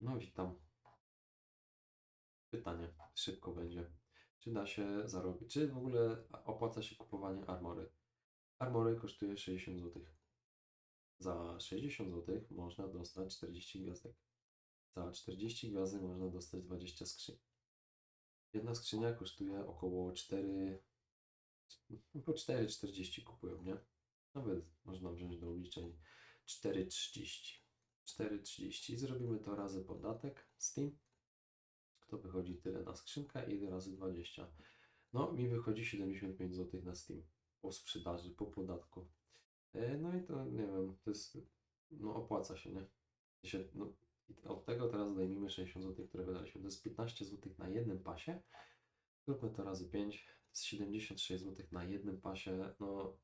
No witam. Pytanie, szybko będzie. Czy da się zarobić? Czy w ogóle opłaca się kupowanie armory? Armory kosztuje 60 zł. Za 60 zł można dostać 40 gwiazdek. Za 40 gwiazdek można dostać 20 skrzyń. Jedna skrzynia kosztuje około 4, po 4,40 kupują, nie? Nawet można wziąć do obliczeń 4,30. 4,30 zrobimy to razy podatek Steam. To wychodzi tyle na skrzynkę i razy 20. No, mi wychodzi 75 zł na Steam po sprzedaży, po podatku. E, No i to nie wiem, to jest, no opłaca się, nie? Się, no, od tego teraz odejmijmy 60 zł, które wydaliśmy. To jest 15 zł na jednym pasie. Zróbmy to razy 5. To jest 76 zł na jednym pasie. No,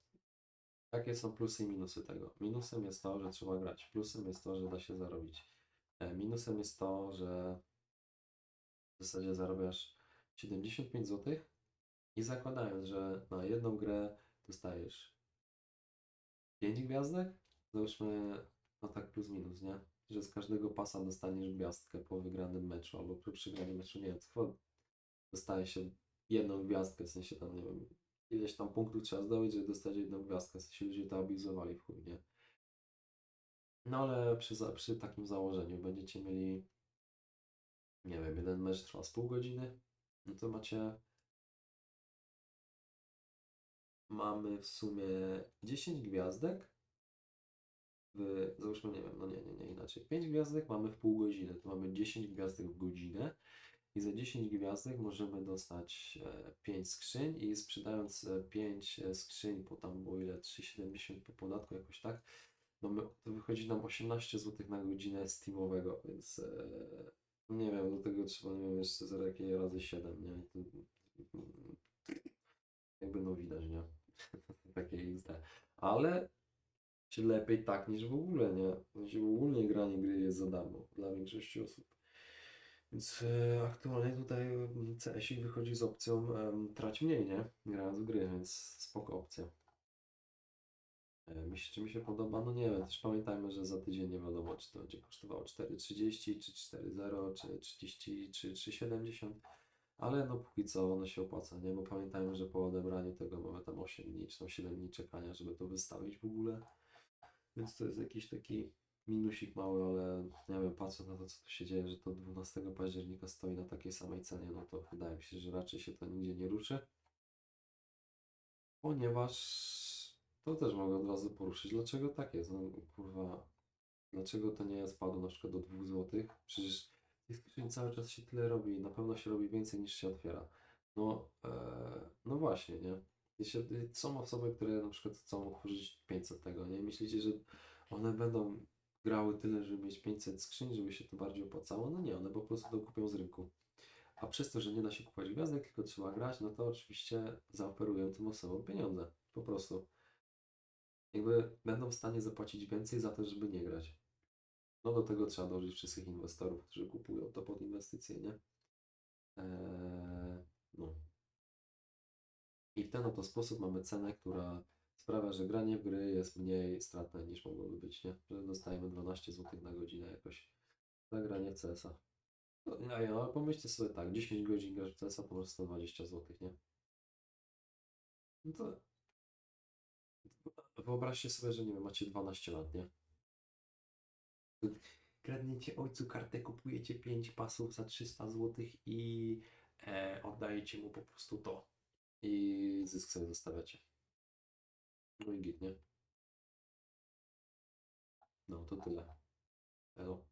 jakie są plusy i minusy tego? Minusem jest to, że trzeba grać. Plusem jest to, że da się zarobić. E, Minusem jest to, że w zasadzie zarabiasz 75 zł i zakładając, że na jedną grę dostajesz 5 gwiazdek, załóżmy, no tak plus minus, nie? Że z każdego pasa dostaniesz gwiazdkę po wygranym meczu albo przy przegranym meczu, nie wiem, dostaje się jedną gwiazdkę, w sensie tam, nie wiem, ileś tam punktów trzeba zdobyć, żeby dostać jedną gwiazdkę, w ludzie to abuzowali w chuj, nie? No ale przy, przy takim założeniu będziecie mieli, nie wiem, jeden mecz trwa z pół godziny, no to macie, mamy w sumie 10 gwiazdek, w, załóżmy, nie wiem, no nie, nie, nie, inaczej, 5 gwiazdek mamy w pół godziny, to mamy 10 gwiazdek w godzinę i za 10 gwiazdek możemy dostać 5 skrzyń i sprzedając 5 skrzyń po tam było ile 3,70 po podatku jakoś tak, no my, to wychodzi nam 18 zł na godzinę Steamowego, więc e, nie wiem, do tego trzeba, nie wiem, jeszcze za jakie razy 7, nie? To, jakby no widać, nie? Takie XD. Ale się lepiej tak niż w ogóle, nie? W ogólnie granie gry jest za darmo dla większości osób. Więc e, aktualnie tutaj mm, CSik wychodzi z opcją trać mniej, nie? Grając w gry, więc spoko opcja. E, się, czy mi się podoba? No nie wiem, też pamiętajmy, że za tydzień nie wiadomo, czy to będzie kosztowało 4,30, czy 4,0, czy 30, czy 3,70. Ale no póki co ono się opłaca, nie? Bo pamiętajmy, że po odebraniu tego mamy tam 8 dni, czy tam 7 dni czekania, żeby to wystawić w ogóle. Więc to jest jakiś taki minusik mały, ale nie wiem, patrząc na to, co tu się dzieje, że to 12 października stoi na takiej samej cenie, no to wydaje mi się, że raczej się to nigdzie nie ruszy. Ponieważ to też mogę od razu poruszyć. Dlaczego tak jest? No kurwa, dlaczego to nie spadło na przykład do 2 zł? Przecież tych skrzyń cały czas się tyle robi na pewno się robi więcej niż się otwiera. No, e, no właśnie, nie? Jeśli, są osoby, które na przykład chcą otworzyć 500 tego, nie? Myślicie, że one będą grały tyle, żeby mieć 500 skrzyń, żeby się to bardziej opłacało? No nie, one po prostu to kupią z rynku. A przez to, że nie da się kupować gwiazdek, tylko trzeba grać, no to oczywiście zaoferują tym osobom pieniądze. Po prostu. Jakby będą w stanie zapłacić więcej za to, żeby nie grać. No do tego trzeba dążyć wszystkich inwestorów, którzy kupują to pod inwestycje, nie? Eee, no. I w ten oto sposób mamy cenę, która sprawia, że granie w gry jest mniej stratne niż mogłoby być, nie? Że dostajemy 12 zł na godzinę jakoś za granie w CS-a. No, nie, ale pomyślcie sobie tak, 10 godzin grasz w CS-a, po prostu 120 zł, nie? No to wyobraźcie sobie, że nie wiem, macie 12 lat, nie? Kradniecie ojcu kartę, kupujecie 5 pasów za 300 zł i e, oddajecie mu po prostu to. I zysk sobie zostawiacie. No i git? No to tyle. Elo.